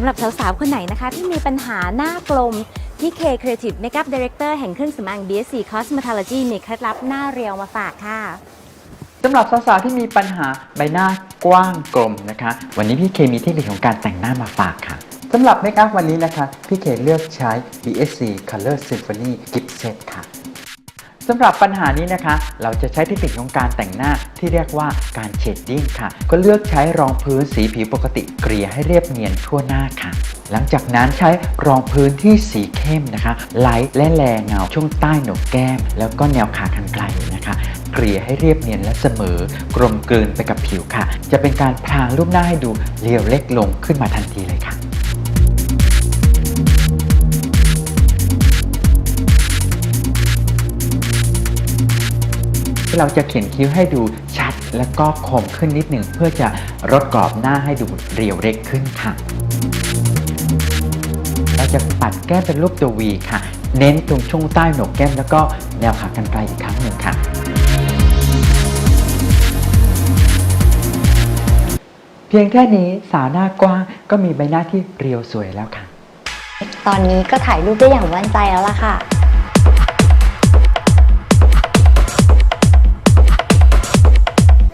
สำหรับสาวๆ คนไหนนะคะที่มีปัญหาหน้ากลมที่ K Creative Makeup Director แห่งเครื่องสำอาง BSC Cosmetology มีเคล็ดลับหน้าเรียวมาฝากค่ะสำหรับสาวๆที่มีปัญหาใบหน้ากว้างกลมนะคะ วันนี้พี่เคมีเทคนิคของการแต่งหน้ามาฝากค่ะสำหรับเมคอัพวันนี้นะคะ พี่เคเลือกใช้ BSC Color Symphony Gift Set ค่ะ สำหรับปัญหานี้นะคะ เราจะใช้เทคนิคของการแต่งหน้าที่เรียกว่าการเชดดิ้งค่ะ ก็เลือกใช้รองพื้นสีผิวปกติเกลี่ยให้เรียบเนียนทั่วหน้าค่ะ หลังจากนั้นใช้รองพื้นที่สีเข้มนะคะ ไลท์และแรงเงาช่วงใต้หนกแก้ม แล้วก็แนวขาคันไกลนะคะ เกลี่ยให้เรียบเนียนและเสมอ กลมกลืนไปกับผิวค่ะ จะเป็นการพรางรูปหน้าให้ดูเรียวเล็กลงขึ้นมาทันทีเลย เราจะเขียนคิ้วให้ดูชัด และก็คมขึ้นนิดหนึ่งเพื่อจะลดกรอบหน้าให้ดูเรียวเล็กขึ้นค่ะ เราจะปัดแก้มเป็นรูปตัววีค่ะ เน้นตรงช่วงใต้โหนกแก้มแล้วก็แนวขากรรไกรอีกครั้งหนึ่งค่ะเพียงแค่นี้สาวหน้ากว้างก็มีใบหน้าที่เรียวสวยแล้วค่ะ ตอนนี้ก็ถ่ายรูปได้อย่างมั่นใจแล้วล่ะค่ะ